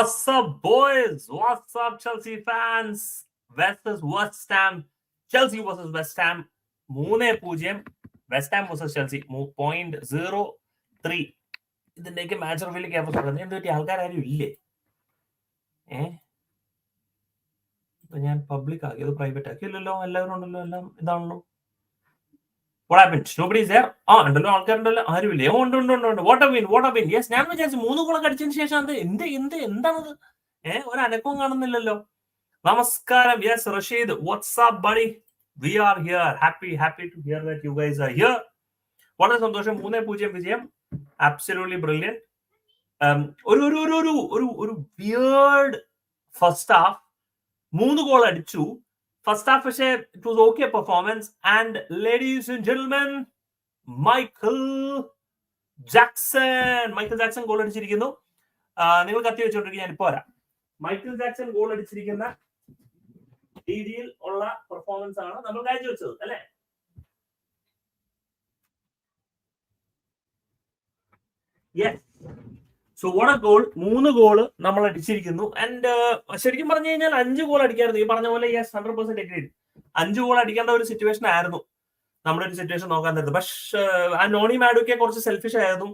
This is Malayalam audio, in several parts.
What's up, boys? What's up, Chelsea fans? Versus West Ham. Chelsea versus West Ham. മൂന്ന് പൂജ്യം. West Ham versus Chelsea point zero three ഇതിന്റെയൊക്കെ മാച്ച് റിവ്യൂൽ ക്യാമ്പസ് പറയുന്നത് എന്ത് പറ്റി? ആൾക്കാരും ഇല്ലേ? ഏ? ഞാൻ പബ്ലിക് ആക്കി. അത് പ്രൈവറ്റ് ആക്കി. ഇല്ലല്ലോ. എല്ലാവരും ഉണ്ടല്ലോ. എല്ലാം ഇതാണല്ലോ. What happened? Nobody ദർ? ആ ഉണ്ടല്ലോ ആൾക്കാരുണ്ടല്ലോ. ആരുമില്ല. ഓ ഉണ്ട് ഉണ്ട് ഉണ്ട് ഉണ്ട്. What win what win yes ഞാൻ വിചാരിച്ചു മൂന്ന് ഗോളൊക്കെ അടിച്ചതിന് ശേഷം അത് എന്ത് എന്ത് എന്താണത്? ഏഹ് ഒരു അനക്കവും കാണുന്നില്ലല്ലോ. നമസ്കാരം. Yes Rasheed. What's up buddy we are here happy happy to hear that you guys are here വളരെ സന്തോഷം. മൂന്ന് പൂജ്യം വിജയം. ആബ്സലൂട്ട്ലി ബ്രില്യൻ ഒരു ഒരു ഒരു ഒരു ഒരു വിയേർഡ് ഫസ്റ്റ് ഹാഫ് മൂന്ന് ഗോൾ അടിച്ചു. ഫസ്റ്റ് ഹാഫ് പക്ഷേ it was okay performance and ladies and gentlemen Michael Jackson Michael Jackson goal അടിച്ചിരിക്കുന്നു. നിങ്ങൾ കത്തി വെച്ചോണ്ടിരിക്കും ഞാൻ ഇപ്പോ വരാം. മൈക്കിൾ ജാക്സൺ ഗോൾ അടിച്ചിരിക്കുന്ന രീതിയിൽ ഉള്ള പെർഫോമൻസ് ആണ് നമ്മൾ കാഴ്ചവെച്ചത് അല്ലെ? യെസ് സോ വോട്ട് ഗോൾ മൂന്ന് ഗോൾ നമ്മൾ അടിച്ചിരിക്കുന്നു. ആൻഡ് ശരിക്കും പറഞ്ഞു കഴിഞ്ഞാൽ അഞ്ച് ഗോൾ അടിക്കായിരുന്നു. ഈ പറഞ്ഞ പോലെ യെസ് ഹൺഡ്രഡ് പെർസെന്റ് എഗ്രീഡ് അഞ്ച് ഗോൾ അടിക്കേണ്ട ഒരു സിറ്റുവേഷൻ ആയിരുന്നു. നമ്മുടെ ഒരു സിറ്റുവേഷൻ നോക്കാൻ തരുന്നത്. പക്ഷേ ആ നോണി മാഡുക്കെ കുറച്ച് സെൽഫിഷ് ആയിരുന്നു.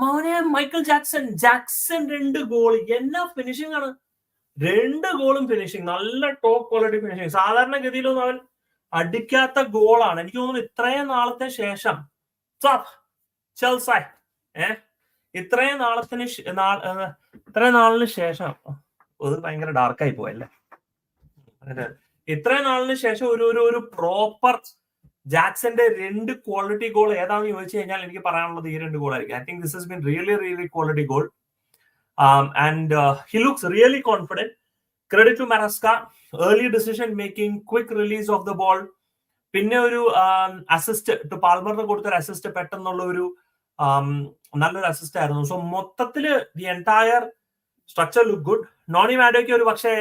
മോനെ മൈക്കിൾ ജാക്സൺ ജാക്സൺ രണ്ട് ഗോൾ എന്നാ ഫിനിഷിംഗ് ആണ്? രണ്ട് ഗോളും ഫിനിഷിംഗ് നല്ല ടോപ്പ് ക്വാളിറ്റി ഫിനിഷിംഗ് സാധാരണഗതിയിലൊന്നും അവൻ അടിക്കാത്ത ഗോളാണ് എനിക്ക് തോന്നുന്നു ഇത്രയും നാളത്തെ ശേഷം. ചെൽസായ് ഏ? ഇത്രയും നാളത്തിന് ഇത്രയും നാളിന് ശേഷം അത് ഭയങ്കര ഡാർക്കായി പോയല്ലേ. ഇത്രയും നാളിന് ശേഷം ഒരു ഒരു ഒരു പ്രോപ്പർ ജാക്സന്റെ രണ്ട് ക്വാളിറ്റി ഗോൾ ഏതാണെന്ന് ചോദിച്ചു കഴിഞ്ഞാൽ എനിക്ക് പറയാനുള്ളത് ഈ രണ്ട് ഗോൾ ആയിരിക്കും. I think this has been really really quality goal and he looks really confident credit to Maresca early decision making quick release of the ball പിന്നെ ഒരു അസിസ്റ്റ് ടു പാൽമറിന് കൊടുത്തൊരു അസിസ്റ്റ് പെട്ടെന്നുള്ള ഒരു നല്ലൊരു അസിസ്റ്റ് ആയിരുന്നു. സോ മൊത്തത്തിൽ the entire structure look good Noni മാഡോയ്ക്ക് ഒരു പക്ഷേ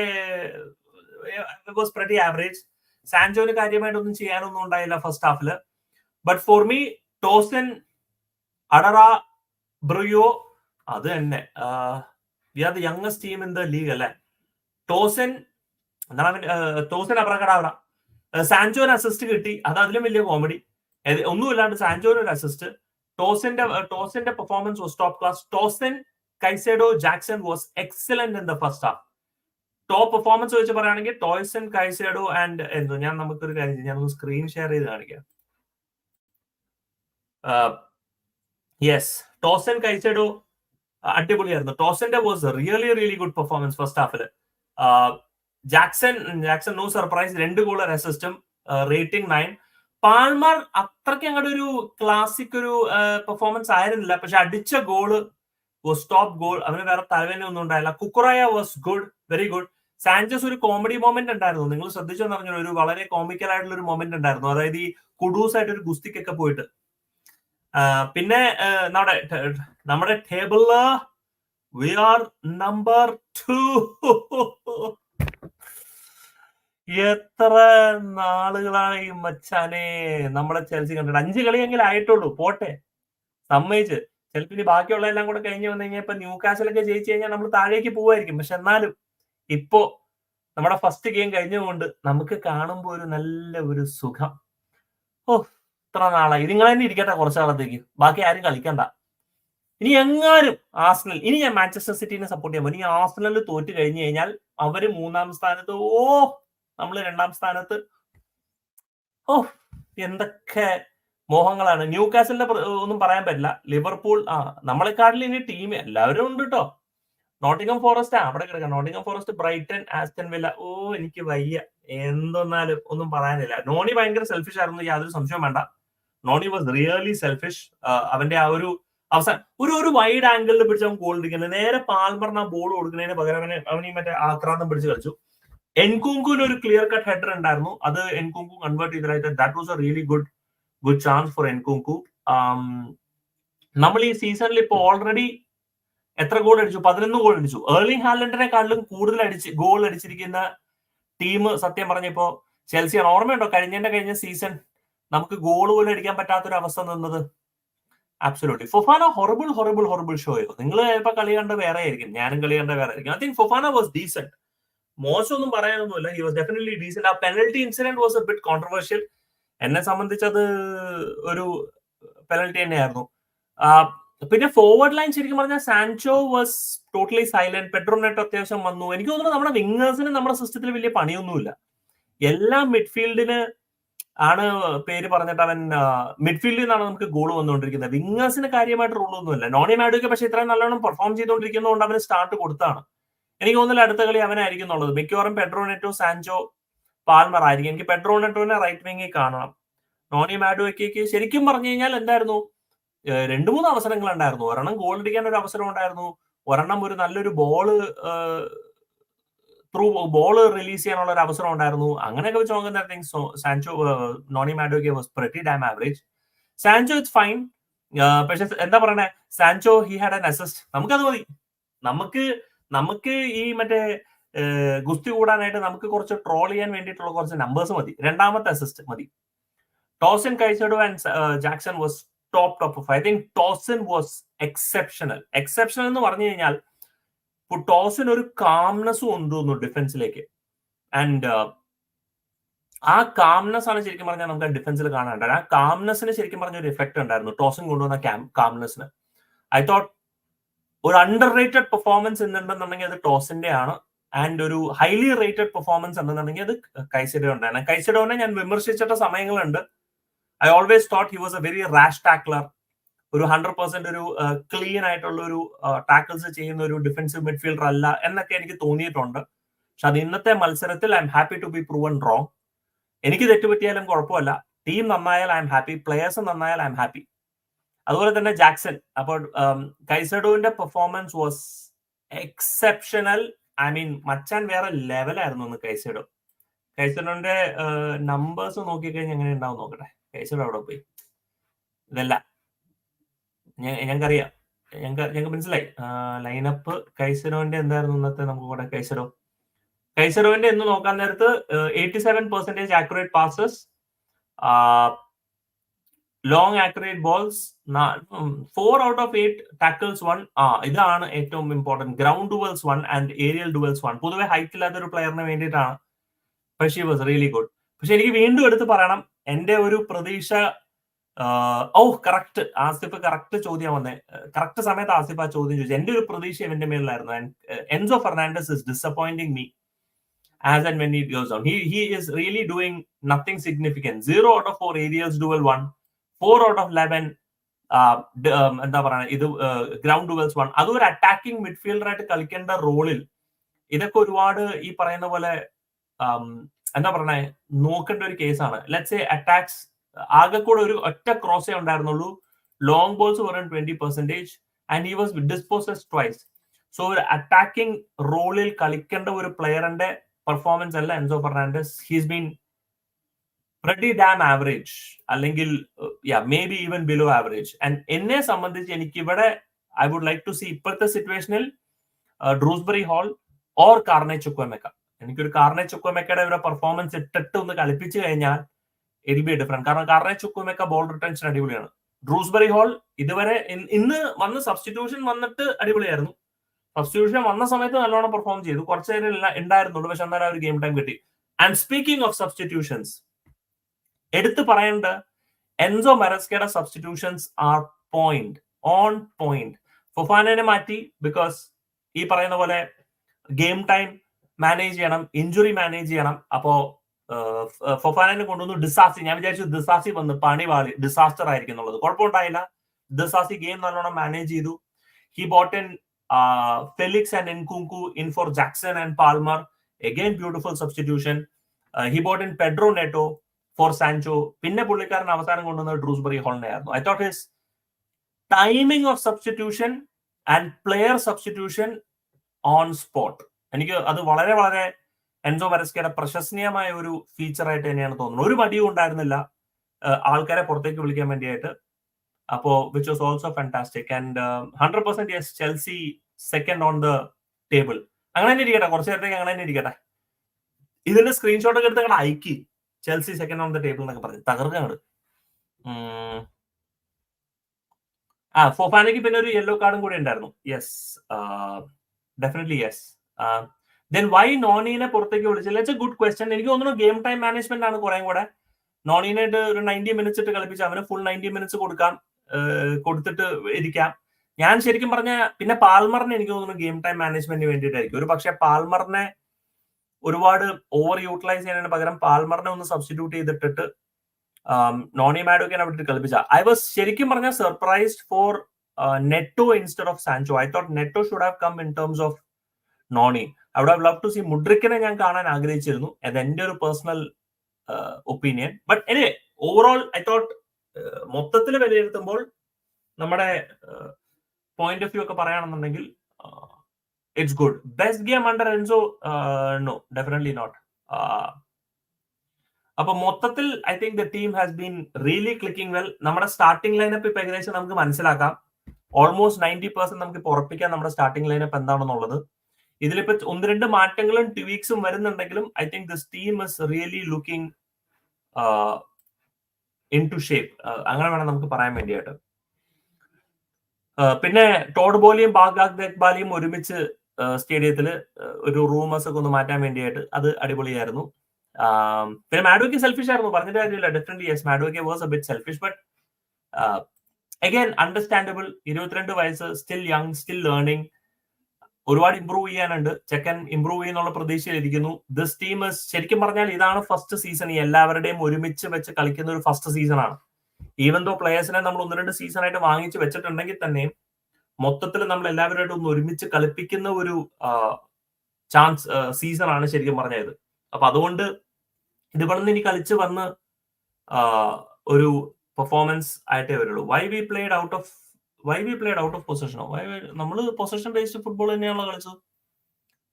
ആവറേജ് സാൻജോന് കാര്യമായിട്ടൊന്നും ചെയ്യാനൊന്നും ഉണ്ടായില്ല first Hafil but for me Tosin Adarabioyo അത് തന്നെ. We are the youngest team in the league അല്ലെ? ടോസൻ എന്താണ് ടോസൻ അപ്രകടാവട സാൻജോന് അസിസ്റ്റ് കിട്ടി. അത് അതിലും വലിയ കോമഡി ഒന്നുമില്ലാണ്ട് സാൻജോന് ഒരു അസിസ്റ്റ് ടോസിന്റെ ടോസിന്റെ performance was top class Tosin Caicedo Jackson was excellent in the first half top performance വെച്ച് പറയുകയാണെങ്കിൽ ടോയ്സൺ കൈസേഡോ ആൻഡ് എന്തോ? ഞാൻ നമുക്കൊരു കാര്യം. ഞാൻ സ്ക്രീൻ ഷെയർ ചെയ്ത് കാണിക്കാം. യെസ് ടോസൻ കൈസേഡോ അടിപൊളിയായിരുന്നു. ടോസന്റെ was really really good performance first Hafil Jackson Jackson no surprise രണ്ട് ഗോൾ അസിസ്റ്റും റേറ്റിംഗ് നയൻ പാൾമർ അത്രയ്ക്ക് അങ്ങോട്ട് ഒരു ക്ലാസിക് ഒരു പെർഫോമൻസ് ആയിരുന്നില്ല. പക്ഷെ അടിച്ച ഗോൾ വാസ് ടോപ്പ് ഗോൾ അവന് വേറെ തലവേന ഒന്നും ഉണ്ടായില്ല. Cucurella was good very good Sanchez ഒരു കോമഡി മൊമെന്റ് ഉണ്ടായിരുന്നു. നിങ്ങൾ ശ്രദ്ധിച്ചെന്ന് പറഞ്ഞാൽ ഒരു വളരെ കോമിക്കൽ ആയിട്ടുള്ള ഒരു മൊമെന്റ് ഉണ്ടായിരുന്നു. അതായത് ഈ കുഡൂസ് ആയിട്ട് ഒരു ഗുസ്തിക്കൊക്കെ പോയിട്ട്. പിന്നെ നമ്മുടെ നമ്മുടെ ടേബിളിൽ വി ആർ നമ്പർ ടു എത്ര നാളുകളാണ് ഈ മച്ചാനെ നമ്മളെ ചെൽസി കണ്ടിട്ട്? അഞ്ച് കളിയെങ്കിലും ആയിട്ടുള്ളൂ. പോട്ടെ. സമ്മതിച്ച്. ചിലപ്പോൾ ഇനി ബാക്കിയുള്ള എല്ലാം കൂടെ കഴിഞ്ഞ് വന്നു കഴിഞ്ഞാൽ ഇപ്പൊ ന്യൂ കാസിലൊക്കെ ജയിച്ചു കഴിഞ്ഞാൽ നമ്മൾ താഴേക്ക് പോവായിരിക്കും. പക്ഷെ എന്നാലും ഇപ്പോ നമ്മുടെ ഫസ്റ്റ് ഗെയിം കഴിഞ്ഞുകൊണ്ട് നമുക്ക് കാണുമ്പോൾ ഒരു നല്ല ഒരു സുഖം. ഓ ഇത്ര നാളായി. നിങ്ങൾ തന്നെ ഇരിക്കട്ടെ കുറച്ച് നാളത്തേക്ക്. ബാക്കി ആരും കളിക്കണ്ട. ഇനി എങ്ങാനും ആസ്നൽ ഇനി ഞാൻ മാഞ്ചസ്റ്റർ സിറ്റിനെ സപ്പോർട്ട് ചെയ്യാൻ പോകും. ഇനി ആസ്നലിൽ തോറ്റ് കഴിഞ്ഞു കഴിഞ്ഞാൽ അവർ മൂന്നാം സ്ഥാനത്ത് ഓ നമ്മൾ രണ്ടാം സ്ഥാനത്ത്. ഓ എന്തൊക്കെ മോഹങ്ങളാണ്. ന്യൂ കാസലിന്റെ ഒന്നും പറയാൻ പറ്റില്ല. ലിവർപൂൾ ആ നമ്മളെക്കാട്ടിൽ ഇനി ടീം എല്ലാവരും ഉണ്ട് കേട്ടോ നോട്ടിംഗം ഫോറസ്റ്റ് ആ അവിടെ കിടക്കാം. Nottingham Forest Brighton Aston Villa. ഓ എനിക്ക് വയ്യ. എന്തൊന്നാലും ഒന്നും പറയാനില്ല. നോണി ഭയങ്കര സെൽഫിഷ് ആയിരുന്നു. യാതൊരു സംശയവും വേണ്ട. നോണി വാസ് റിയലി സെൽഫിഷ് അവന്റെ ആ ഒരു അവസാനം ഒരു ഒരു വൈഡ് ആംഗിളിൽ പിടിച്ച് അവൻ ഗോൾ ഇരിക്കുന്നത് നേരെ പാൽമറിന് ആ ബോൾ കൊടുക്കുന്നതിന് പകരം അവനെ അവനീ മറ്റേ ആക്രാന്തം പിടിച്ച് കളിച്ചു. എൻകുങ്കുവിന് ഒരു ക്ലിയർ കട്ട് ഹെഡർ ഉണ്ടായിരുന്നു. അത് എൻകുങ്കു കൺവേർട്ട് ചെയ്തതായിട്ട് that was a really good good chance for Nkunku. നമ്മൾ ഈ സീസണിൽ ഇപ്പോൾ ഓൾറെഡി എത്ര ഗോൾ അടിച്ചു? പതിനൊന്ന് ഗോൾ അടിച്ചു. ഏർലിംഗ് ഹാലൻഡിനെക്കാളും കൂടുതൽ അടിച്ച് ഗോൾ അടിച്ചിരിക്കുന്ന ടീം സത്യം പറഞ്ഞപ്പോ ചെൽസിയാണ് ഓർമ്മയുണ്ടോ? കഴിഞ്ഞതിന്റെ കഴിഞ്ഞ സീസൺ നമുക്ക് ഗോൾ പോലും അടിക്കാൻ പറ്റാത്തൊരു അവസ്ഥ നിന്നത്? Absolutely Fofana horrible horrible horrible ഷോയോ നിങ്ങൾ ചിലപ്പോൾ കളി കണ്ട വേറെ ആയിരിക്കും ഞാനും കളി കണ്ട വേറെ ആയിരിക്കും I think Fofana was decent മോശമൊന്നും പറയാനൊന്നുമില്ല. ഹി വാസ് ഡെഫിനറ്റ്ലി ഡീസെന്റ് ആ penalty incident was a bit controversial എന്നെ സംബന്ധിച്ചത് ഒരു പെനൽറ്റി തന്നെയായിരുന്നു. പിന്നെ ഫോർവേഡ് ലൈൻ ശരിക്കും പറഞ്ഞാൽ Sancho was totally silent Pedro Neto അത്യാവശ്യം വന്നു. എനിക്ക് തോന്നുന്നു നമ്മുടെ വിങ്ങേഴ്സിന് നമ്മുടെ സിസ്റ്റത്തിൽ വലിയ പണിയൊന്നുമില്ല. എല്ലാ മിഡ്ഫീൽഡിന് ആണ് പേര് പറഞ്ഞിട്ട് അവൻ മിഡ്ഫീൽഡിൽ നിന്നാണ് നമുക്ക് ഗോൾ വന്നുകൊണ്ടിരിക്കുന്നത്. വിങ്ങേഴ്സിന് കാര്യമായിട്ട് റോളൊന്നുമില്ല നോണി മാഡുക്ക് പക്ഷെ ഇത്രയും നല്ലോണം പെർഫോം ചെയ്തുകൊണ്ടിരിക്കുന്നതുകൊണ്ട് അവന് സ്റ്റാർട്ട് കൊടുത്താണ്. എനിക്ക് തോന്നുന്നില്ല അടുത്ത കളി അവനായിരിക്കും എന്നുള്ളത്. മിക്കവാറും പെട്രോണെറ്റോ സാൻജോ പാൽമർ ആയിരിക്കും. എനിക്ക് പെട്രോണെറ്റോനെ റൈറ്റ് വിങ്ങിൽ കാണണം. നോണി മാഡുവയ്ക്ക് ശരിക്കും പറഞ്ഞു കഴിഞ്ഞാൽ എന്തായിരുന്നു? രണ്ടു മൂന്ന് അവസരങ്ങൾ ഉണ്ടായിരുന്നു. ഒരെണ്ണം ഗോൾ അടിക്കാൻ ഒരു അവസരം ഉണ്ടായിരുന്നു. ഒരെണ്ണം ഒരു നല്ലൊരു ബോൾ ത്രൂ ബോൾ റിലീസ് ചെയ്യാനുള്ള ഒരു അവസരം ഉണ്ടായിരുന്നു. അങ്ങനെയൊക്കെ വെച്ച് നോക്കുന്ന Noni Madueke was pretty damn average Sancho it's fine പക്ഷെ എന്താ പറയണേ? Sancho he had an assist നമുക്കത് മതി. നമുക്ക് നമുക്ക് ഈ മറ്റേ ഗുസ്തി കൂടാനായിട്ട് നമുക്ക് കുറച്ച് ട്രോൾ ചെയ്യാൻ വേണ്ടിയിട്ടുള്ള കുറച്ച് നമ്പേഴ്സ് മതി. രണ്ടാമത്തെ അസിസ്റ്റ് മതി. Tosin കഴിച്ചിടുവൻ Jackson was top top I think Tosin was exceptional exceptional എന്ന് പറഞ്ഞു കഴിഞ്ഞാൽ ഇപ്പോൾ ടോസിന് ഒരു കാംനെസ് കൊണ്ടുവന്നു ഡിഫൻസിലേക്ക് ആൻഡ് ആ കാംനെസ് ആണ് ശരിക്കും പറഞ്ഞാൽ നമുക്ക് ഡിഫൻസിൽ കാണാനുണ്ട് ആ കാംനെസ്സിന് ശരിക്കും പറഞ്ഞ ഒരു ഇഫക്റ്റ് ഉണ്ടായിരുന്നു ടോസൻ കൊണ്ടുവന്ന കാംനെസ്സിന് ഐ തോട്ട് ഒരു അണ്ടർ റേറ്റഡ് പെർഫോമൻസ് എന്നുണ്ടെന്നുണ്ടെങ്കിൽ അത് ടോസിന്റെ ആണ് ആൻഡ് ഒരു ഹൈലി റേറ്റഡ് പെർഫോമൻസ് ഉണ്ടെന്നുണ്ടെങ്കിൽ അത് കൈസഡോ ഉണ്ടാണ് കൈസഡോനെ ഞാൻ വിമർശിച്ചിട്ട സമയങ്ങളുണ്ട്. I always thought he was a very rash tackler ഒരു ഹൺഡ്രഡ് പെർസെന്റ് ഒരു ക്ലീൻ ആയിട്ടുള്ള ഒരു ടാക്കിൾസ് ചെയ്യുന്ന ഒരു ഡിഫൻസീവ് മിഡ്ഫീൽഡർ അല്ല എന്നൊക്കെ എനിക്ക് തോന്നിയിട്ടുണ്ട്. പക്ഷെ അത് ഇന്നത്തെ മത്സരത്തിൽ I am happy to be proven wrong എനിക്ക് തെറ്റുപറ്റിയാലും കുഴപ്പമില്ല. ടീം നന്നായാൽ ഐ എം ഹാപ്പി പ്ലെയേഴ്സ് നന്നായാൽ ഐ എം ഹാപ്പി അതുപോലെ തന്നെ ജാക്സൺ. അപ്പോൾ കൈസഡോവിന്റെ performance was exceptional I mean മച്ചാൻ വേറെ ലെവലായിരുന്നു ഒന്ന് കൈസഡോ. കൈസഡോന്റെ നമ്പേഴ്സ് നോക്കിക്കഴിഞ്ഞാൽ എങ്ങനെ ഉണ്ടാവും നോക്കട്ടെ. കൈസഡോ അവിടെ പോയി. ഇതല്ല. ഞങ്ങൾക്കറിയാം. ഞങ്ങൾക്ക് ഞങ്ങൾക്ക് മനസ്സിലായി. ലൈനപ്പ് കൈസഡോന്റെ എന്തായിരുന്നു ഇന്നത്തെ നമുക്ക് കൂടെ കൈസഡോ? കൈസഡോവിന്റെ എന്ന് നോക്കാൻ നേരത്ത് eighty seven percentage accurate passes long accurate balls four out of eight tackles won ആ ഇതാണ് ഏറ്റവും important ground duels won and aerial duels won പൊതുവെ ഹൈറ്റ് ഇല്ലാത്ത ഒരു പ്ലെയറിന് വേണ്ടിയിട്ടാണ്. പക്ഷേ വാസ് റിയലി ഗുഡ് പക്ഷെ എനിക്ക് വീണ്ടും എടുത്ത് പറയണം. എന്റെ ഒരു പ്രതീക്ഷ ഓ കറക്റ്റ് ആസിഫ് കറക്റ്റ് ചോദ്യം വന്നേ. കറക്റ്റ് സമയത്ത് ആസിഫ് ആ ചോദ്യം ചോദിച്ചു. എന്റെ ഒരു പ്രതീക്ഷ ഇവന്റെ മേലിലായിരുന്നു. Enzo Fernandez is disappointing me as and when he goes down. He he is really doing nothing significant. Zero out of four aerials duel one, four out of eleven എന്താ പറയുക ഇത് ഗ്രൗണ്ട് ഡുവൽസ് വൺ അതും ഒരു അറ്റാക്കിംഗ് മിഡ്ഫീൽഡർ ആയിട്ട് കളിക്കേണ്ട റോളിൽ ഇതൊക്കെ ഒരുപാട് ഈ പറയുന്ന പോലെ എന്താ പറയണേ നോക്കേണ്ട ഒരു കേസാണ് ലെറ്റ്സ് എ അറ്റാക്സ് ആകെ കൂടെ ഒരു ഒറ്റ ക്രോസേ ഉണ്ടായിരുന്നുള്ളൂ. ലോങ് ബോൾസ് വെറും twenty percentage and he was dispossessed twice so ഒരു അറ്റാക്കിംഗ് റോളിൽ കളിക്കേണ്ട ഒരു പ്ലെയറിന്റെ പെർഫോമൻസ് അല്ല Enzo Fernandez. He's been pretty damn average അല്ലെങ്കിൽ yeah may be even below average and എന്നെ സംബന്ധിച്ച് എനിക്ക് ഇവിടെ I would like to see ഇപ്പോഴത്തെ സിറ്റുവേഷനിൽ Dewsbury Hall or Carney Chukwuemeka എനിക്കൊരു കാർണെ ചുക്കോമെക്കയുടെ ഒരു പെർഫോമൻസ് ഇട്ടിട്ട് ഒന്ന് കളിപ്പിച്ചു കഴിഞ്ഞാൽ ഇറ്റ് ബി ഡിഫറെന്റ് കാരണം കാർണെ ചുക്കോമെക്ക ബോൾ റിട്ടൻഷൻ അടിപൊളിയാണ്. ഡ്രൂസ്ബറി ഹോൾ ഇതുവരെ ഇന്ന് വന്ന് സബ്സ്റ്റിറ്റ്യൂഷൻ വന്നിട്ട് അടിപൊളിയായിരുന്നു. സബ്സ്റ്റിറ്റ്യൂഷൻ വന്ന സമയത്ത് നല്ലോണം പെർഫോം ചെയ്തു. കുറച്ച് നേരം ഉണ്ടായിരുന്നുള്ളൂ പക്ഷെ എന്നാലും ഒരു ഗെയിം ടൈം കിട്ടി. ആൻഡ് സ്പീക്കിംഗ് ഓഫ് സബ്സ്റ്റിറ്റ്യൂഷൻസ് എടുത്തു പറയേണ്ട. Enzo മെറസ്കയുടെ substitutions are point on point ഫുഫാനെ മാറ്റി ബിക്കോസ് ഈ പറയുന്ന പോലെ ഗെയിം ടൈം മാനേജ് ചെയ്യണം ഇഞ്ചുറി മാനേജ് ചെയ്യണം. അപ്പോ ഫൊഫാനെ കൊണ്ടുവന്നു ഡിസാസ്റ്റി ഞാൻ വിചാരിച്ചു ഡിസാസ്റ്റി വന്ന് പണി വാളി ഡിസാസ്റ്റർ ആയിരിക്കും എന്നുള്ളത്. കുഴപ്പമുണ്ടായില്ല. ഡിസാസ്റ്റി ഗെയിം നല്ലോണം മാനേജ് ചെയ്തു. He brought in Felix and Nkunku in for Jackson and Palmer again beautiful substitution he brought in Pedro Neto for Sancho പിന്നെ പുള്ളിക്കാരൻ അവസാനം കൊണ്ടുവന്നത് ഡ്രൂസ്ബറി ഹോളിനെ ആയിരുന്നു. I thought his timing of substitution and player substitution on spot എനിക്ക് അത് വളരെ വളരെ എൻസോ വരസ്കയുടെ പ്രശംസനീയമായ ഒരു ഫീച്ചർ ആയിട്ട് തന്നെയാണ് തോന്നുന്നത്. ഒരു മടിയും ഉണ്ടായിരുന്നില്ല. ആൾക്കാരെ പുറത്തേക്ക് വിളിക്കാൻ വേണ്ടിയായിട്ട്. അപ്പോ which was also fantastic and hundred percent yes Chelsea second on the table അങ്ങനെ തന്നെ ഇരിക്കട്ടെ. കുറച്ച് നേരത്തേക്ക് അങ്ങനെ തന്നെ ഇരിക്കട്ടെ. ഇതിന്റെ സ്ക്രീൻഷോട്ട് ഒക്കെ എടുത്ത് അയക്കി. Chelsea second on the table എന്നൊക്കെ പറഞ്ഞു. തകർക്കാണ്. ആ ഫോഫാനയ്ക്ക് പിന്നെ ഒരു യെല്ലോ കാർഡും കൂടി ഉണ്ടായിരുന്നു. Yes definitely yes then why നോണീനെ പുറത്തേക്ക് വിളിച്ചില്ല ഇറ്റ്സ് എ ഗുഡ് ക്വസ്റ്റ്യൻ എനിക്ക് തോന്നുന്നു ഗെയിം ടൈം മാനേജ്മെന്റ് ആണ് കുറേ കൂടെ. നോണീനായിട്ട് ഒരു നയന്റി മിനിറ്റ്സ് ഇട്ട് കളിപ്പിച്ച് അവന് ഫുൾ നയന്റി മിനിറ്റ്സ് കൊടുക്കാം. കൊടുത്തിട്ട് ഇരിക്കാം. ഞാൻ ശരിക്കും പറഞ്ഞ പിന്നെ പാൽമറിനെ എനിക്ക് തോന്നുന്നു ഗെയിം ടൈം മാനേജ്മെന്റിന് വേണ്ടിയിട്ടായിരിക്കും. ഒരു പക്ഷേ പാൽമറിനെ ഒരുപാട് ഓവർ യൂട്ടിലൈസ് ചെയ്യുന്നതിന് പകരം പാൽമറിനെ ഒന്ന് സബ്സ്റ്റിറ്റ്യൂട്ട് ചെയ്തിട്ടിട്ട് നോണി മാഡോക്കിനെ അവിടെ കളിപ്പിച്ച ഐ വാസ് ശരിക്കും പറഞ്ഞാൽ surprised for Neto instead of Sancho I thought Neto should have come in terms of Noni. I would have love to see മുഡ്രിക്കിനെ ഞാൻ കാണാൻ ആഗ്രഹിച്ചിരുന്നു. അത് എന്റെ ഒരു personal opinion but anyway overall I thought മൊത്തത്തിൽ വിലയിരുത്തുമ്പോൾ നമ്മുടെ പോയിന്റ് ഓഫ് വ്യൂ ഒക്കെ പറയുകയാണെന്നുണ്ടെങ്കിൽ it's good best game under Enzo no definitely not അപ്പൊ മൊത്തത്തിൽ I think the team has been really clicking well നമ്മുടെ സ്റ്റാർട്ടിംഗ് ലൈനപ്പ് ഇപ്പൊ ഏകദേശം നമുക്ക് മനസ്സിലാക്കാം. ഓൾമോസ്റ്റ് നയന്റി പെർസെന്റ് നമുക്ക് ഇപ്പൊ ഉറപ്പിക്കാം നമ്മുടെ സ്റ്റാർട്ടിംഗ് ലൈനപ്പ് എന്താണെന്നുള്ളത്. ഇതിലിപ്പോ ഒന്ന് രണ്ട് മാറ്റങ്ങളും ട്വീക്സും വരുന്നുണ്ടെങ്കിലും I think this team is really looking into shape അങ്ങനെ വേണം നമുക്ക് പറയാൻ വേണ്ടിയിട്ട് പിന്നെ ടോഡ് ബോലിയും ബാഗാഗ് ദേഖ്ബാലിയും ഒരുമിച്ച് സ്റ്റേഡിയത്തിൽ ഒരു റൂമേഴ്സ് ഒക്കെ ഒന്ന് മാറ്റാൻ വേണ്ടിയിട്ട് അത് അടിപൊളിയായിരുന്നു. പിന്നെ മാഡോക്ക് സെൽഫിഷ് ആയിരുന്നു. പറഞ്ഞിട്ട് കാര്യമില്ല. Definitely yes Madueke was a bit selfish but again understandable ഇരുപത്തിരണ്ട് വയസ്സ് സ്റ്റിൽ യങ് സ്റ്റിൽ ലേണിംഗ് ഒരുപാട് ഇമ്പ്രൂവ് ചെയ്യാനുണ്ട്. ചെക്കൻ ഇമ്പ്രൂവ് ചെയ്യുന്നുള്ള പ്രതീക്ഷയിലിരിക്കുന്നു. ദിസ് ടീം ശരിക്കും പറഞ്ഞാൽ ഇതാണ് ഫസ്റ്റ് സീസൺ ഈ എല്ലാവരുടെയും ഒരുമിച്ച് വെച്ച് കളിക്കുന്ന ഒരു ഫസ്റ്റ് സീസൺ ആണ്. ഈവൻ ദോ പ്ലേയേഴ്സിനെ നമ്മൾ ഒന്ന് രണ്ട് സീസൺ ആയിട്ട് വാങ്ങിച്ച് വെച്ചിട്ടുണ്ടെങ്കിൽ തന്നെയും മൊത്തത്തിൽ നമ്മൾ എല്ലാവരുമായിട്ട് ഒന്ന് ഒരുമിച്ച് കളിപ്പിക്കുന്ന ഒരു ചാൻസ് സീസൺ ആണ് ശരിക്കും പറഞ്ഞത്. അപ്പൊ അതുകൊണ്ട് ഇത് ഇവിടെ ഇനി കളിച്ച് വന്ന് ഒരു പെർഫോമൻസ് ആയിട്ടേ വരുള്ളൂ. Why we played out of why we played out of പൊസിഷനോ why നമ്മൾ പൊസിഷൻ ബേസ്ഡ് ഫുട്ബോൾ തന്നെയാണല്ലോ കളിച്ചത്.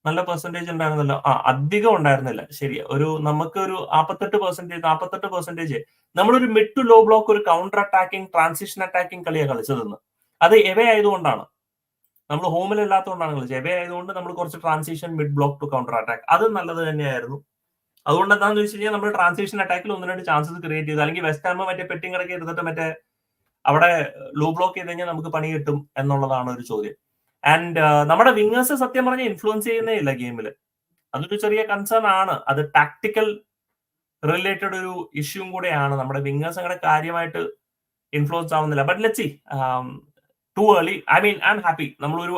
നല്ല പെർസെന്റേജ് ഉണ്ടായിരുന്നല്ലോ. ആ അധികം ഉണ്ടായിരുന്നില്ല. ശരി ഒരു നമുക്ക് ഒരു നാൽപ്പത്തെട്ട് പെർസെന്റേജ് നാൽപ്പത്തെട്ട് പെർസെന്റേജ് നമ്മളൊരു മിഡ് ടു ലോ ബ്ലോക്ക് ഒരു കൗണ്ടർ അറ്റാക്കിംഗ് ട്രാൻസിഷൻ അറ്റാക്കിംഗ് കളിയാണ് കളിച്ചതെന്ന്. അത് എവേ ആയതുകൊണ്ടാണ് നമ്മൾ ഹോമിലല്ലാത്തതുകൊണ്ടാണ് കളിച്ചത് എവേ ആയതുകൊണ്ട് നമ്മൾ കുറച്ച് transition mid block to counter attack അത് നല്ലത് തന്നെയായിരുന്നു. അതുകൊണ്ട് എന്താണെന്ന് വെച്ച് കഴിഞ്ഞാൽ നമ്മൾ ട്രാൻസിഷൻ അറ്റാക്കിൽ ഒന്ന് രണ്ട് ചാൻസസ് ക്രിയേറ്റ് ചെയ്തു. അല്ലെങ്കിൽ വെസ്റ്റ് ആർമ മറ്റേ പെട്ടിങ് ഇടയ്ക്ക് എടുത്തിട്ട് മറ്റേ അവിടെ ലോ ബ്ലോക്ക് ചെയ്ത് കഴിഞ്ഞാൽ നമുക്ക് പണി കിട്ടും എന്നുള്ളതാണ് ഒരു ചോദ്യം. ആൻഡ് നമ്മുടെ വിങ്ങേഴ്സ് സത്യം പറഞ്ഞാൽ ഇൻഫ്ലുവൻസ് ചെയ്യുന്നേ ഇല്ല ഗെയിമിൽ അതൊരു ചെറിയ കൺസേൺ ആണ്. അത് ടാക്ടിക്കൽ റിലേറ്റഡ് ഒരു ഇഷ്യൂവും കൂടെയാണ്. നമ്മുടെ വിങ്ങേഴ്സ് അങ്ങനെ കാര്യമായിട്ട് ഇൻഫ്ലുവൻസ് ആവുന്നില്ല. But let see too early I mean I am happy നമ്മളൊരു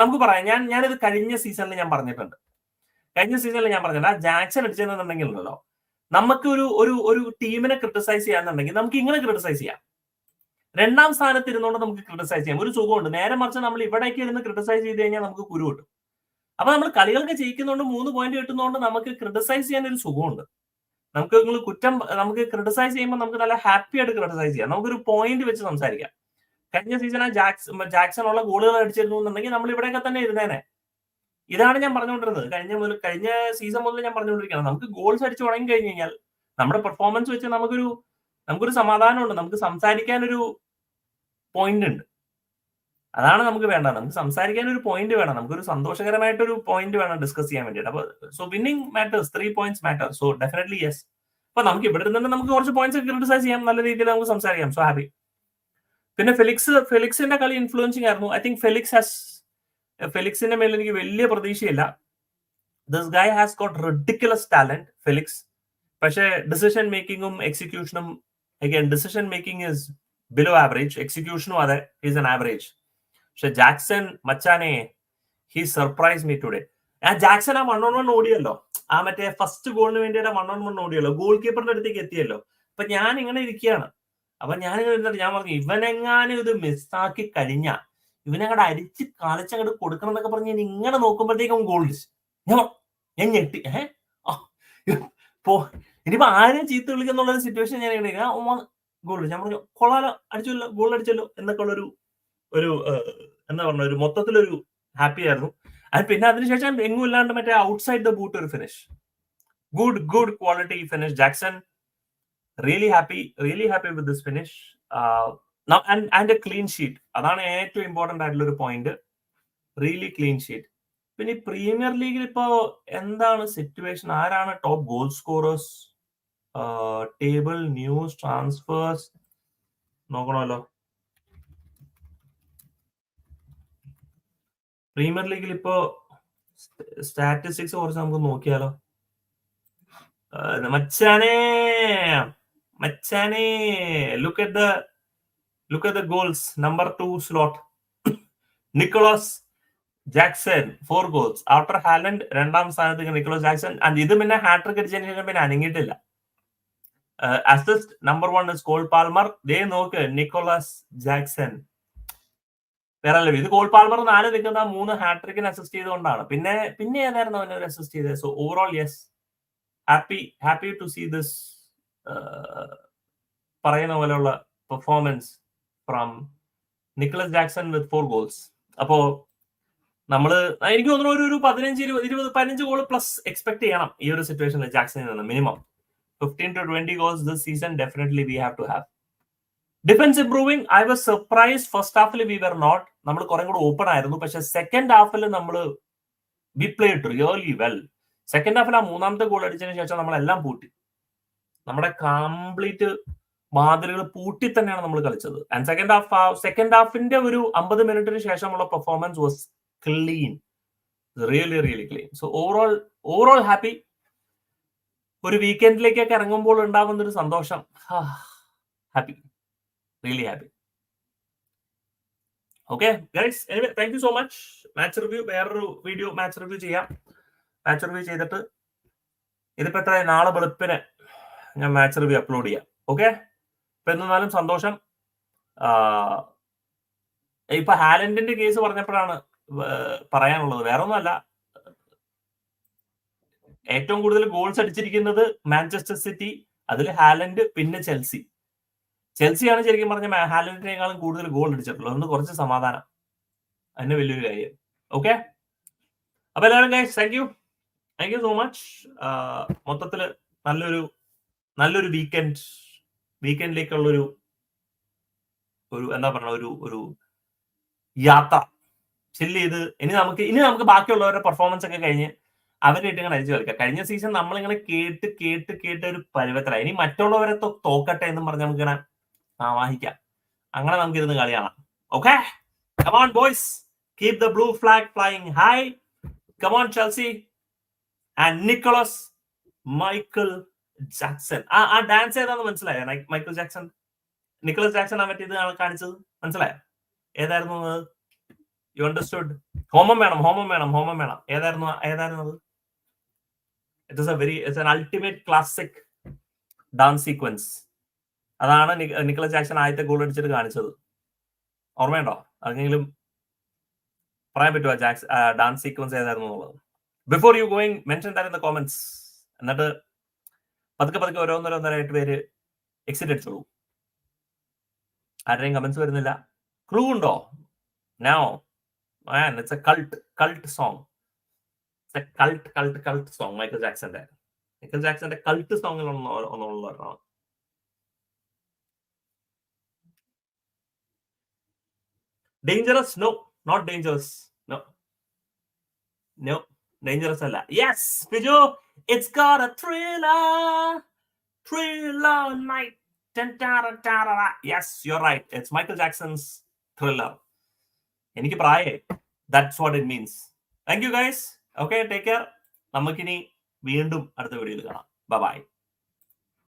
നമുക്ക് പറയാം. ഞാൻ ഞാനിത് കഴിഞ്ഞ സീസണിൽ ഞാൻ പറഞ്ഞിട്ടുണ്ട്. കഴിഞ്ഞ സീസണിൽ ഞാൻ പറഞ്ഞില്ല ജാക്സൺ അടിച്ചെന്നുണ്ടെങ്കിൽ ഉണ്ടല്ലോ. നമുക്ക് ഒരു ഒരു ഒരു ടീമിനെ ക്രിട്ടിസൈസ് ചെയ്യാന്നുണ്ടെങ്കിൽ നമുക്ക് ഇങ്ങനെ ക്രിട്ടിസൈസ് ചെയ്യാം. രണ്ടാം സ്ഥാനത്ത് ഇരുന്നുകൊണ്ട് നമുക്ക് ക്രിട്ടിസൈസ് ചെയ്യാം. ഒരു സുഖമുണ്ട്. നേരെ മറിച്ച് നമ്മൾ ഇവിടേക്ക് ഇരുന്ന് ക്രിട്ടിസൈസ് ചെയ്ത് കഴിഞ്ഞാൽ നമുക്ക് കുരു കിട്ടും. അപ്പൊ നമ്മൾ കളികൾക്ക് ജയിക്കുന്നതുകൊണ്ട് മൂന്ന് പോയിന്റ് കിട്ടുന്നതുകൊണ്ട് നമുക്ക് ക്രിട്ടിസൈസ് ചെയ്യാൻ ഒരു സുഖമുണ്ട്. നമുക്ക് നിങ്ങൾ കുറ്റം നമുക്ക് ക്രിട്ടിസൈസ് ചെയ്യുമ്പോൾ നമുക്ക് നല്ല ഹാപ്പി ആയിട്ട് ക്രിട്ടിസൈസ് ചെയ്യാം. നമുക്കൊരു പോയിന്റ് വെച്ച് സംസാരിക്കാം. കഴിഞ്ഞ സീസൺ ആ ജാക്സൺ ജാക്സൺ ഉള്ള ഗോളുകൾ അടിച്ചിരുന്നു എന്നുണ്ടെങ്കിൽ നമ്മൾ ഇവിടെയൊക്കെ തന്നെ ഇരുന്നേനെ. ഇതാണ് ഞാൻ പറഞ്ഞുകൊണ്ടിരുന്നത്. കഴിഞ്ഞ മുതൽ കഴിഞ്ഞ സീസൺ മുതൽ ഞാൻ പറഞ്ഞുകൊണ്ടിരിക്കുകയാണ്. നമുക്ക് ഗോൾസ് അടിച്ചു തുടങ്ങി കഴിഞ്ഞ് കഴിഞ്ഞാൽ നമ്മുടെ പെർഫോമൻസ് വെച്ച് നമുക്കൊരു നമുക്കൊരു സമാധാനമുണ്ട്. നമുക്ക് സംസാരിക്കാൻ ഒരു പോയിന്റ് ഉണ്ട്. അതാണ് നമുക്ക് വേണ്ടത്. നമുക്ക് സംസാരിക്കാൻ ഒരു പോയിന്റ് വേണം. നമുക്കൊരു സന്തോഷകരമായിട്ടൊരു പോയിന്റ് വേണം ഡിസ്കസ് ചെയ്യാൻ വേണ്ടിയിട്ട്. അപ്പൊ so winning matters three points matter so definitely yes അപ്പൊ നമുക്ക് ഇവിടെ നിന്ന് നമുക്ക് കുറച്ച് പോയിന്റ്സ് ക്രിട്ടിസൈസ് ചെയ്യാം. നല്ല രീതിയിൽ നമുക്ക് സംസാരിക്കാം. സോ ഹാപ്പി പിന്നെ ഫെലിക്സ് ഫെലിക്സിന്റെ കളി ഇൻഫ്ലുവൻസിങ് ആയിരുന്നു. ഐ തിങ്ക് ഫെലിക്സ് ഹാസ് ഫെലിക്സിന്റെ മേലെ എനിക്ക് വലിയ പ്രതീക്ഷയില്ല. This guy has got ridiculous talent Felix പക്ഷേ ഡിസിഷൻ മേക്കിങ്ങും എക്സിക്യൂഷനും again decision making is below average എക്സിക്യൂഷനും അതെ ഈസ് എൻ ആവറേജ് പക്ഷെ ജാക്സൺ മച്ചാനെ ഹി സർപ്രൈസ് മീ ടുഡേ ആ ജാക്സൺ ആ വൺ ഓൺ വൺ ഓടിയല്ലോ. ആ മറ്റേ ഫസ്റ്റ് ഗോളിന് വേണ്ടിയിട്ട് വൺ ഓൺ വൺ ഓടിയല്ലോ. ഗോൾ കീപ്പറിന്റെ അടുത്തേക്ക് എത്തിയല്ലോ. അപ്പൊ ഞാൻ ഇങ്ങനെ ഇരിക്കുകയാണ്. അപ്പൊ ഞാൻ ഇരുന്നിട്ട് ഞാൻ പറഞ്ഞു ഇവനെങ്ങാനും ഇത് മിസ്സാക്കി കഴിഞ്ഞ ഇവനങ്ങടെ അരിച്ച് കാലിച്ചങ്ങോട്ട് കൊടുക്കണം എന്നൊക്കെ പറഞ്ഞ് ഞാൻ ഇങ്ങനെ നോക്കുമ്പോഴത്തേക്കും ഗോൾഡ് ഞാൻ ഞാൻ ഞെട്ടി. ഏഹ് പോ ഇനിയിപ്പോ ആരും ചീത്ത വിളിക്കുന്നുള്ള ഒരു സിറ്റുവേഷൻ ഞാൻ ഇങ്ങനെ ഗോൾഡ് ഞാൻ പറഞ്ഞു കൊള്ളാലോ അടിച്ചല്ലോ ഗോൾഡ് അടിച്ചല്ലോ എന്നൊക്കെ ഉള്ളൊരു ഒരു എന്താ പറഞ്ഞ ഒരു മൊത്തത്തിലൊരു ഹാപ്പി ആയിരുന്നു. അത് പിന്നെ അതിനുശേഷം എങ്ങും ഇല്ലാണ്ട് മറ്റേ ഔട്ട്സൈഡ് ദ ബൂട്ട് ഒരു finish good good quality finish Jackson really happy really happy with this finish and a clean sheet അതാണ് ഏറ്റവും ഇമ്പോർട്ടന്റ് ആയിട്ടുള്ള ഒരു പോയിന്റ് റിയലി ക്ലീൻ ഷീറ്റ് പിന്നെ പ്രീമിയർ ലീഗിൽ ഇപ്പോ എന്താണ് സിറ്റുവേഷൻ ആരാണ് top goal scorers table news transfers നോക്കണമല്ലോ. Premier ലീഗിൽ ഇപ്പോ സ്റ്റാറ്റിസ്റ്റിക്സ് കുറച്ച് നമുക്ക് നോക്കിയാലോ. ആ, മച്ചാനെ! മച്ചാനെ look at the look at the goals number two slot Nicolas Jackson four goals after Haaland രണ്ടാം സ്ഥാനത്ത് നിക്കോളാസ് ജാക്സൺ ഇത് പിന്നെ ഹാട്രിക് അടിച്ചതിന് ശേഷം പിന്നെ അനങ്ങിയിട്ടില്ല. Assist number one is Cole Palmer ദേ നോക്ക് നിക്കോളാസ് ജാക്സൺ വേറെ അല്ല ഇത് കോൾ പാൽമർ നാല് നിൽക്കുന്ന മൂന്ന് ഹാട്രിക്കിന് അസിസ്റ്റ് ചെയ്തുകൊണ്ടാണ്. പിന്നെ പിന്നെ ഏതായിരുന്നു അവനെ ഒരു അസിസ്റ്റ് ചെയ്തത്? So overall yes happy happy to see this പറയുന്ന പോലെയുള്ള performance from Nicolas Jackson with four goals അപ്പോ നമ്മൾ എനിക്ക് തോന്നുന്നു ഒരു ഒരു പതിനഞ്ച് ഇരുപത് ഇരുപത് പതിനഞ്ച് ഗോൾ പ്ലസ് എക്സ്പെക്ട് ചെയ്യണം ഈ ഒരു സിറ്റുവേഷനിൽ ജാക്സണിൽ നിന്ന് minimum fifteen to twenty goals this season definitely we have to have defence improving I was surprise first Hafil we were not നമ്മൾ കുറെ കൂടെ ഓപ്പൺ ആയിരുന്നു. പക്ഷെ സെക്കൻഡ് ഹാഫിൽ നമ്മൾ we played really well second ഹാഫിൽ ആ മൂന്നാമത്തെ ഗോൾ അടിച്ചതിന് ശേഷം നമ്മളെല്ലാം പൂട്ടി. നമ്മുടെ കംപ്ലീറ്റ് വാതിലുകൾ പൂട്ടി തന്നെയാണ് നമ്മൾ കളിച്ചത്. ആൻഡ് സെക്കൻഡ് ഹാഫ് സെക്കൻഡ് ഹാഫിന്റെ ഒരു അമ്പത് മിനിറ്റിന് ശേഷമുള്ള performance was clean really really clean so overall overall happy ഒരു വീക്കെൻഡിലേക്കൊക്കെ ഇറങ്ങുമ്പോൾ ഉണ്ടാകുന്ന ഒരു സന്തോഷം happy really happy okay guys anyway thank you so much match review വേറൊരു വീഡിയോ മാച്ച് റിവ്യൂ ചെയ്യാം. മാച്ച് റിവ്യൂ ചെയ്തിട്ട് ഇതിപ്പോ എത്ര നാളെ വെളുപ്പിന്. ഞാൻ മാച്ച് റിവ്യൂ അപ്ലോഡ് ചെയ്യാം. ഓക്കെ ഇപ്പൊ എന്നാലും സന്തോഷം. ഇപ്പൊ ഹാലൻഡിന്റെ കേസ് പറഞ്ഞപ്പോഴാണ് പറയാനുള്ളത്. വേറെ ഒന്നുമല്ല ഏറ്റവും കൂടുതൽ ഗോൾസ് അടിച്ചിരിക്കുന്നത് മാഞ്ചസ്റ്റർ സിറ്റി അതിൽ ഹാലൻഡ് പിന്നെ ചെൽസി ചെൽസിയാണ് ശരിക്കും പറഞ്ഞ ഹാലൻഡിനേക്കാളും കൂടുതൽ ഗോൾ അടിച്ചിട്ടുള്ളത്. അതുകൊണ്ട് കുറച്ച് സമാധാനം. അതിന് വലിയൊരു കാര്യം. ഓക്കെ അപ്പൊ എല്ലാവരും thank you thank you so much മൊത്തത്തിൽ നല്ലൊരു നല്ലൊരു വീക്കെൻഡ് വീക്കെൻഡിലേക്കുള്ളൊരു ഒരു എന്താ പറയുക ഒരു ഒരു യാത്ര ചില്ല് ചെയ്ത് ഇനി നമുക്ക് ഇനി നമുക്ക് ബാക്കിയുള്ളവരുടെ പെർഫോമൻസ് ഒക്കെ കഴിഞ്ഞ് അവരായിട്ട് ഇങ്ങനെ അടിച്ചു കളിക്കാം. കഴിഞ്ഞ സീസൺ നമ്മളിങ്ങനെ കേട്ട് കേട്ട് കേട്ട് ഒരു പരുവത്തില ഇനി മറ്റുള്ളവരെ തോക്കട്ടെ എന്നും പറഞ്ഞ് നമുക്ക് ഇങ്ങനെ ആവാഹിക്കാം. അങ്ങനെ നമുക്ക് ഇരുന്ന് കളി കാണാം. Okay come on boys keep the blue flag flying high come on Chelsea and Nicolas Michael Jackson ആ ആ ഡാൻസ് ഏതാന്ന് മനസ്സിലായോ? മൈക്കിൾ ജാക്സൺ നിക്കോളസ് ജാക്സൺ ആ മറ്റേത് കാണിച്ചത്? മനസ്സിലായോ? ഏതായിരുന്നു അത്? യു അണ്ടർസ്റ്റുഡ് ഹോമം വേണം ഹോമം വേണം ഹോമം വേണം. ഏതായിരുന്നു ഏതായിരുന്നു അത്? It is a very it's an ultimate classic dance sequence അതാണ് നിക- നിക്കോളസ് ജാക്സൺ ആദ്യത്തെ ഗോൾ അടിച്ചിട്ട് കാണിച്ചത്. ഓർമ്മയുണ്ടോ? അതെങ്കിലും പറയാൻ പറ്റുമോ ജാക്സ് ഡാൻസ് സീക്വൻസ് ഏതായിരുന്നു എന്നുള്ളത്? Before you going mention that in the comments എന്നിട്ട് പതുക്കെ പതുക്കെ ഓരോന്നോരോന്നോരായിട്ട് പേര് എക്സിറ്റ് അടിച്ചോളൂ ആരുടെയും കമന്റ്സ് വരുന്നില്ല. ക്ലൂ ഉണ്ടോ? No man it's a cult cult song cult cult cult song. Michael ജാക്സന്റെ Michael ജാക്സന്റെ കൾട്ട് സോങ്ങിൽ ഒന്നുള്ള ഒരെണ്ണം dangerous no not dangerous no no dangerous അല്ല. Yes Biju it's got a thriller thriller night yes you are right it's Michael Jackson's thriller എനിക്ക് പ്രായേ that's what it means thank you guys okay take care നമുക്കിനി വീണ്ടും അടുത്ത വീഡിയോയിൽ കാണാം. ബൈ